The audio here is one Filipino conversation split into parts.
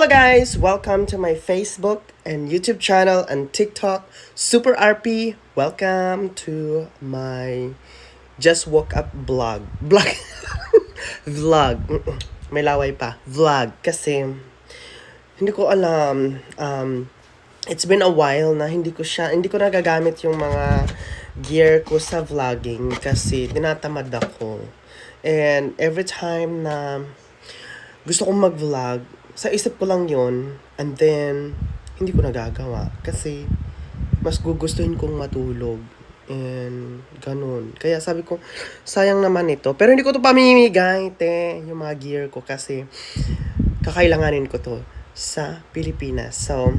Hello guys! Welcome to my Facebook and YouTube channel and TikTok. Super RP, welcome to my Just Woke Up vlog. Vlog. vlog. May laway pa. Vlog. Kasi, hindi ko alam. Um, it's been a while na hindi ko siya, hindi ko nagagamit yung mga gear ko sa vlogging kasi tinatamad ako. And every time na gusto kong mag-vlog, sa isip ko lang yon and then, hindi ko nagagawa. Kasi, mas gugustuhin kong matulog. And, ganun. Kaya sabi ko, sayang naman ito. Pero hindi ko to pamimigay, te, yung mga gear ko. Kasi, kakailanganin ko to sa Pilipinas. So,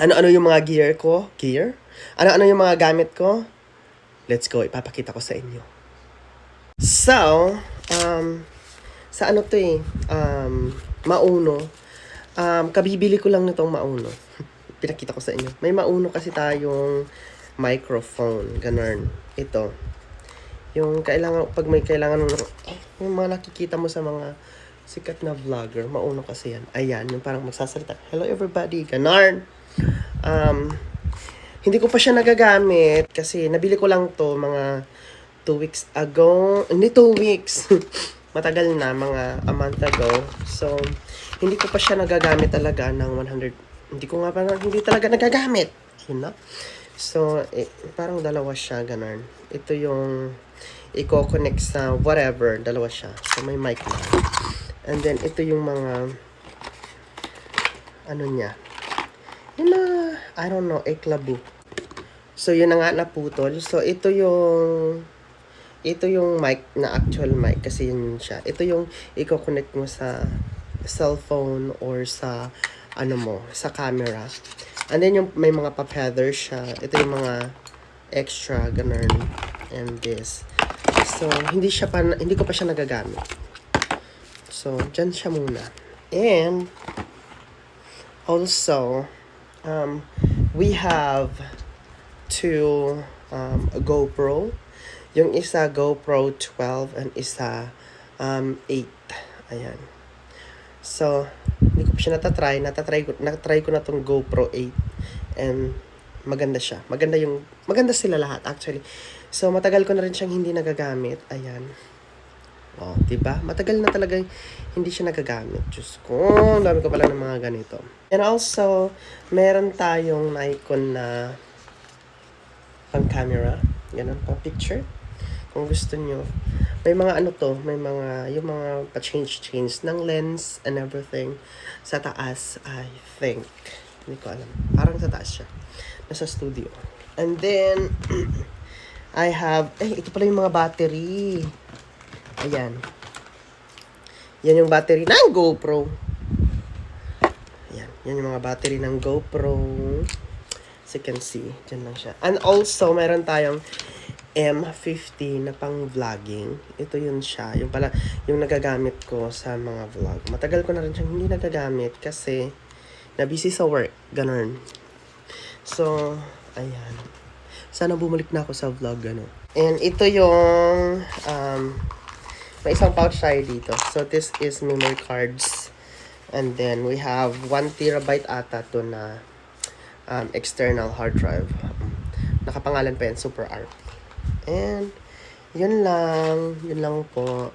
ano-ano yung mga gear ko? Gear? Ano-ano yung mga gamit ko? Let's go, ipapakita ko sa inyo. So, um, sa ano to eh, um, mauno. Um, kabibili ko lang nitong mauno. Pinakita ko sa inyo. May mauno kasi tayong microphone. Ganun. Ito. Yung kailangan, pag may kailangan ng, yung mga nakikita mo sa mga sikat na vlogger, mauno kasi yan. Ayan, yung parang magsasalita. Hello everybody, ganarn. Um, hindi ko pa siya nagagamit kasi nabili ko lang to mga two weeks ago. Hindi two weeks. Matagal na, mga a month ago. So, hindi ko pa siya nagagamit talaga ng 100. Hindi ko nga parang hindi talaga nagagamit. Yun na. So, eh, parang dalawa siya, ganun. Ito yung i-connect sa whatever. Dalawa siya. So, may mic na. And then, ito yung mga ano niya. Yun na, I don't know, eklabu. So, yun na nga naputol. So, ito yung ito yung mic na actual mic kasi yun siya. Ito yung i-connect mo sa cellphone or sa ano mo, sa camera. And then yung may mga pa-feather siya. Ito yung mga extra ganun and this. So, hindi siya pa hindi ko pa siya nagagamit. So, dyan siya muna. And also um we have two um GoPro yung isa GoPro 12 and isa um 8. Ayan. So, hindi ko pa siya natatry. Natatry ko, natatry ko na tong GoPro 8. And maganda siya. Maganda yung, maganda sila lahat actually. So, matagal ko na rin siyang hindi nagagamit. Ayan. Oh, 'di ba? Matagal na talaga hindi siya nagagamit. Diyos ko, dami ko pala ng mga ganito. And also, meron tayong Nikon na pang camera. Ganun, pang picture kung gusto nyo. May mga ano to, may mga, yung mga pa-change-change ng lens and everything sa taas, I think. Hindi ko alam. Parang sa taas siya. Nasa studio. And then, I have, eh, ito pala yung mga battery. Ayan. Yan yung battery ng GoPro. Ayan. Yan yung mga battery ng GoPro. As you can see, dyan lang siya. And also, meron tayong M50 na pang vlogging. Ito yun siya. Yung pala, yung nagagamit ko sa mga vlog. Matagal ko na rin siyang hindi nagagamit kasi na busy sa work. Ganun. So, ayan. Sana bumalik na ako sa vlog, ano. And ito yung, um, may isang pouch tayo dito. So, this is memory cards. And then, we have 1 terabyte ata to na um, external hard drive. Nakapangalan pa yan, Super R. And, yun lang. Yun lang po.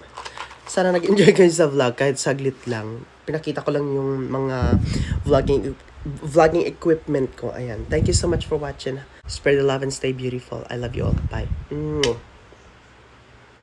Sana nag-enjoy kayo sa vlog kahit saglit lang. Pinakita ko lang yung mga vlogging vlogging equipment ko. Ayan. Thank you so much for watching. Spread the love and stay beautiful. I love you all. Bye. Mwah.